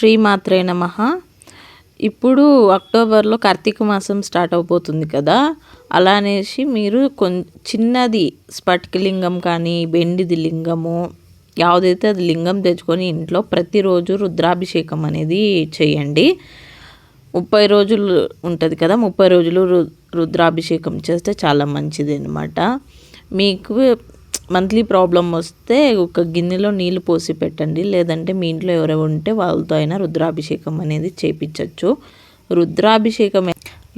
శ్రీమాత్రే నమ. ఇప్పుడు అక్టోబర్లో కార్తీక మాసం స్టార్ట్ అవబోతుంది కదా. అలా అనేసి మీరు కొం చిన్నది స్పటికలింగం కానీ బెండిది లింగము యావదైతే అది లింగం తెచ్చుకొని ఇంట్లో ప్రతిరోజు రుద్రాభిషేకం అనేది చేయండి. ముప్పై రోజులు ఉంటుంది కదా ముప్పై రోజులు రుద్రాభిషేకం చేస్తే చాలా మంచిది అనమాట మీకు మంత్లీ ప్రాబ్లం వస్తే ఒక గిన్నెలో నీళ్ళు పోసి పెట్టండి. లేదంటే మీ ఇంట్లో ఎవరు ఉంటే వాళ్ళతో అయినా రుద్రాభిషేకం అనేది చేపించవచ్చు రుద్రాభిషేకం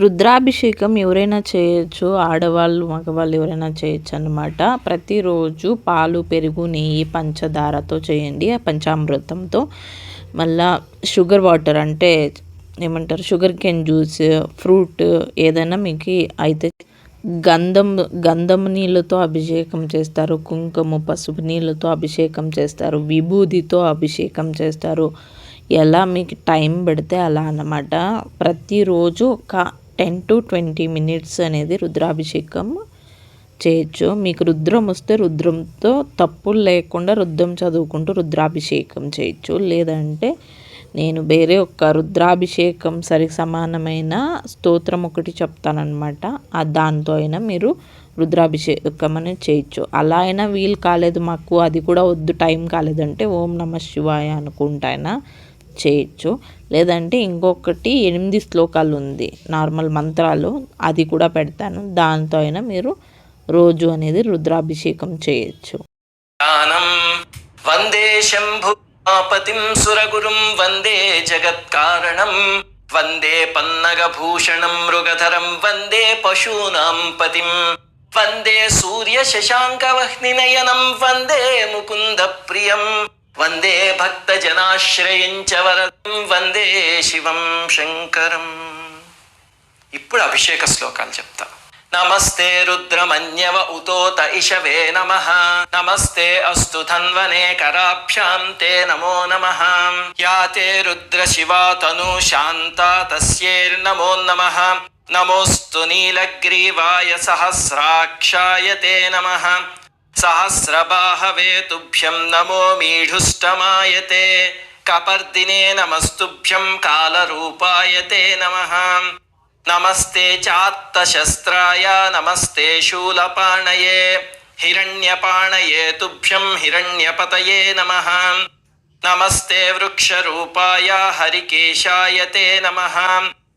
రుద్రాభిషేకం ఎవరైనా చేయొచ్చు. ఆడవాళ్ళు మగవాళ్ళు ఎవరైనా చేయొచ్చు అనమాట ప్రతిరోజు పాలు పెరుగు నెయ్యి పంచదారతో చేయండి. పంచామృతంతో. మళ్ళా షుగర్ వాటర్ అంటే ఏమంటారు? షుగర్ కెన్ జ్యూస్ ఫ్రూట్ ఏదైనా మీకు అయితే గంధం గంధం నీళ్ళతో అభిషేకం చేస్తారు కుంకుమ పసుపు నీళ్ళతో అభిషేకం చేస్తారు విభూదితో అభిషేకం చేస్తారు. ఎలా మీకు టైం పెడితే అలా అన్నమాట. ప్రతిరోజు ఒక టెన్ టు ట్వంటీ మినిట్స్ అనేది రుద్రాభిషేకం చేయొచ్చు. మీకు రుద్రం వస్తే రుద్రంతో తప్పులు లేకుండా రుద్రం చదువుకుంటూ రుద్రాభిషేకం చేయొచ్చు. లేదంటే నేను వేరే ఒక రుద్రాభిషేకం సరి సమానమైన స్తోత్రం ఒకటి చెప్తానమాట ఆ దాంతో అయినా మీరు రుద్రాభిషేకం అనేది చేయొచ్చు. అలా అయినా వీలు కాలేదు మాకు. అది కూడా వద్దు. టైం కాలేదంటే ఓం నమ శివాయ అనుకుంటా చేయొచ్చు. లేదంటే ఇంకొకటి ఎనిమిది శ్లోకాలు ఉంది. నార్మల్ మంత్రాలు అది కూడా పెడతాను. దాంతో అయినా మీరు రోజు అనేది రుద్రాభిషేకం చేయొచ్చు. వందే శంభు పతిం సురగురుం వందే జగత్కారణం. వందే పన్నగభూషణం మృగధరం. వందే పశూనాం పతిం. వందే సూర్య శశాంకవహ్నినయనం. వందే ముకుంద ప్రియం వందే భక్తజనాశ్రయం చ వరదం. వందే శివం శంకరం. ఇప్పుడు అభిషేక శ్లోకాలు చెప్తా. నమస్తే రుద్రమన్యవ ఉతోత ఇషవే నమ. నమస్తే అస్తు ధన్వనే కరాభ్యాం తే నమో నమ. యా తే రుద్ర శివా తను శాంత తస్యేర్నమో నమ. నమోస్తు నీలగ్రీవాయ సహస్రాక్షాయ తే నమ. సహస్రబాహవే తుభ్యం నమో మీఢుష్టమాయ తే. కపర్దినే నమస్తుభ్యం కాలరూపాయ తే నమ. నమస్తే చాత్తశస్త్రాయ నమస్తే శూలపాణయే. హిరణ్యపాణయే తుభ్యం హిరణ్యపతయే నమ. నమస్తే వృక్షరూపాయ హరికేశాయ తే నమ.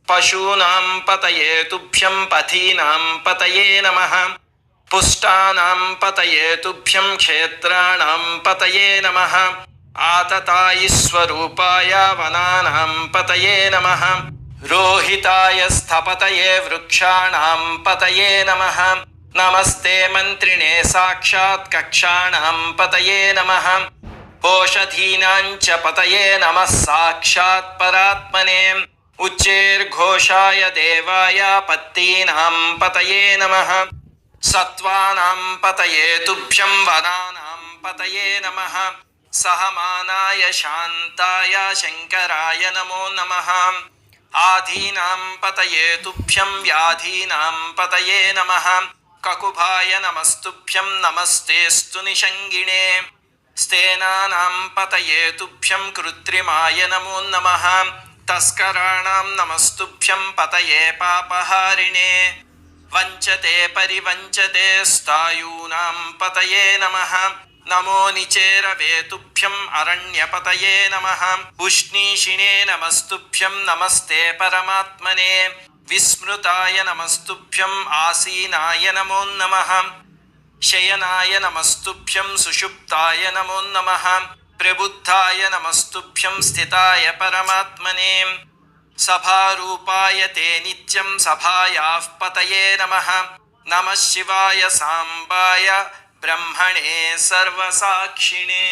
పశూనాం పతయే తుభ్యం పథీనాం పతయే నమ. పుష్టానాం పతయే తుభ్యం క్షేత్రాణాం పతయే నమ. ఆతతాయిస్వరూపాయ వనానాం పతయే నమ. रोहिताय स्थपतये वृक्षाणां पतये नमः। नमस्ते मन्त्रिणे, साक्षात् कक्षाणां पतये नमः। ओषधीनां च पतये नमः, साक्षात् परात्मने। उच्चैर्घोषाय देवाय पत्तीनां पतये नमः। सत्त्वानां पतये तुभ्यं वनानां पतये नमः। सहमानाय शान्ताय शङ्कराय नमो नमः। ఆధీనాం పతయే తుభ్యం వ్యాధీనాం పతయే నమ. కకుభాయ నమస్తుభ్యం నమస్తేస్తు నిషంగిణే. స్థేనానాం పతయే తుభ్యం కృత్రిమాయ నమో నమ. తస్కరాణం నమస్తుభ్యం పతయే పాపహారిణే. వంచతే పరివంచతే స్థాయూనాం పతయే నమ. నమో నిచేరవేతుభ్యం అరణ్యపతయే నమ ఉష్ణీషిణే నమస్తుభ్యం నమస్తే పరమాత్మనే విస్మృతాయ నమస్తుభ్యం ఆసీనాయ నమో నమ శయనాయ నమస్తుభ్యం సుషుప్తాయ నమో నమ ప్రబుద్ధాయ నమస్తుభ్యం స్థితాయ పరమాత్మనే సభారూపాయ తే నిత్యం సభాయాః పతయే నమ నమ శివాయ సాంబాయ ब्रह्मणे सर्वसाक्षिणे।